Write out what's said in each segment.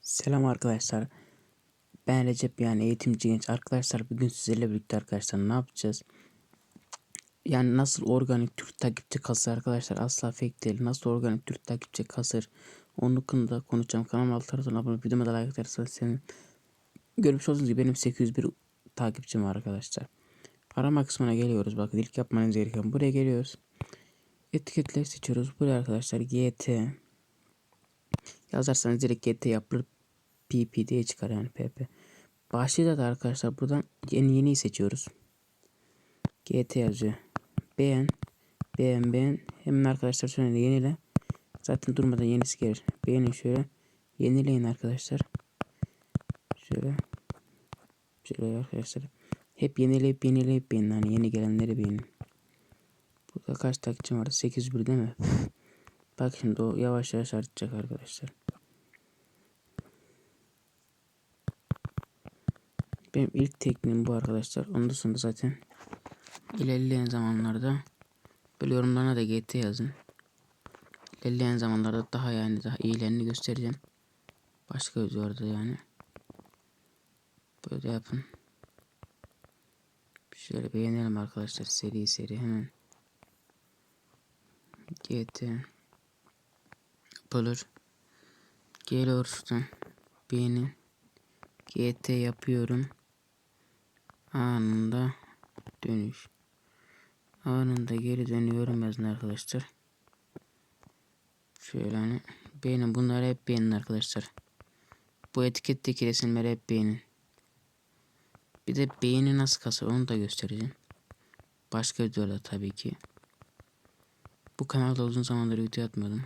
Selam arkadaşlar. Ben Recep yani eğitimci genç. Arkadaşlar bugün sizlerle birlikte arkadaşlar ne yapacağız? Yani nasıl organik Türk takipçi kasır arkadaşlar asla fake değil. Nasıl organik Türk takipçi kasır onun hakkında konuşacağım. Kanalıma alt taraftan abone olup videoma da like atarsanız senin görmüş olduğunuz gibi benim 801 takipçim var arkadaşlar. Arama kısmına geliyoruz. Bakın ilk yapmanız gereken buraya geliyoruz. Etiketleri seçiyoruz. Buraya arkadaşlar GT yazarsanız direkt GT yapılır PP diye çıkar yani PP. Başlıkta da arkadaşlar buradan yeni yeni seçiyoruz. GT yazıyor. Beğen. Beğen beğen. Hemen arkadaşlar sonra yenile. Zaten durmadan yenisi gelir. Beğenin şöyle. Yenileyin arkadaşlar. Şöyle. Şöyle arkadaşlar. Hep yenileyip yenileyip beğenin. Hani yeni gelenleri beğenin. Burada kaç takipçim vardı? 801 değil mi? Bak şimdi o yavaş yavaş artacak arkadaşlar. Benim ilk tekniğim bu arkadaşlar. Ondan sonra zaten ilerleyen zamanlarda böyle yorumlarına da GT yazın. İlerleyen zamanlarda daha yani daha iyilerini göstereceğim. Başka videolarda yani. Böyle yapın. Şöyle beğenelim arkadaşlar seri seri hemen. GT yapılır. Şuradan. Beğenin. GT yapıyorum anında dönüş. Anında geri dönüyorum yazın arkadaşlar. Şöyle hani beğenin bunları hep beğenin arkadaşlar. Bu etiketteki resimleri hep beğenin. Bir de beğeni nasıl kasar onu da göstereceğim. Başka videoda tabii ki. Bu kanalda uzun zamandır video atmadım.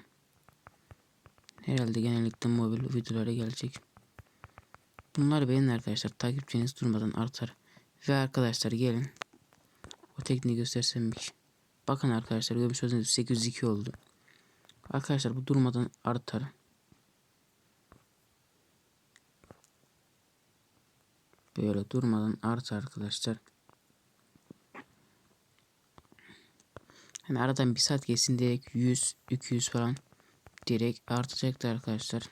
Herhalde genellikle mobil videolara gelecek. Bunları beğenin arkadaşlar. Takipçiniz durmadan artar. Ve arkadaşlar gelin. O tekniği göstersem bir. Bakın arkadaşlar görmüş olduğunuz 802 oldu. Arkadaşlar bu durmadan artar. Böyle durmadan artar arkadaşlar. Hani aradan bir saat geçsin direkt 100 200 falan direkt artacaktır arkadaşlar.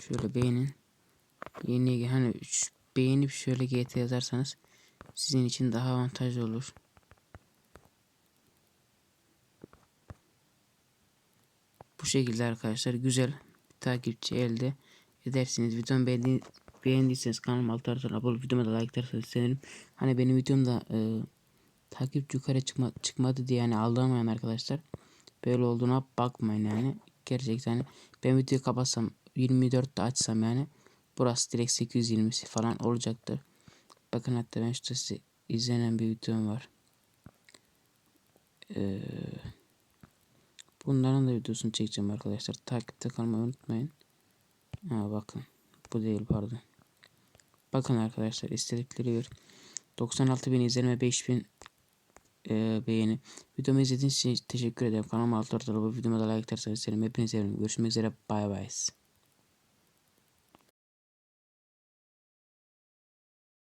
Şöyle beğenin. Yeni hani beğenip şöyle GT yazarsanız sizin için daha avantajlı olur. Bu şekilde arkadaşlar güzel takipçi elde edersiniz. Videomu beğendi, beğendiyseniz kanalıma alt taraftan abone olup videoma da like atarsanız sevinirim. Hani benim videomda e, takip yukarı çıkma, çıkmadı diye yani aldırmayan arkadaşlar böyle olduğuna bakmayın yani. Gerçekten hani ben videoyu kapatsam 24'te açsam yani Burası direkt 820'si falan olacaktır. Bakın hatta ben işte size izlenen bir videom var. Ee, bunların da videosunu çekeceğim arkadaşlar. Takipte kalmayı unutmayın. Ha bakın. Bu değil pardon. Bakın arkadaşlar istedikleri yer. 96 bin izlenme 5 bin e, beğeni. Videomu izlediğiniz için teşekkür ederim. Kanalıma alt ortada bu videoma da like atarsanız isterim. Hepinize Görüşmek üzere. Bye bye.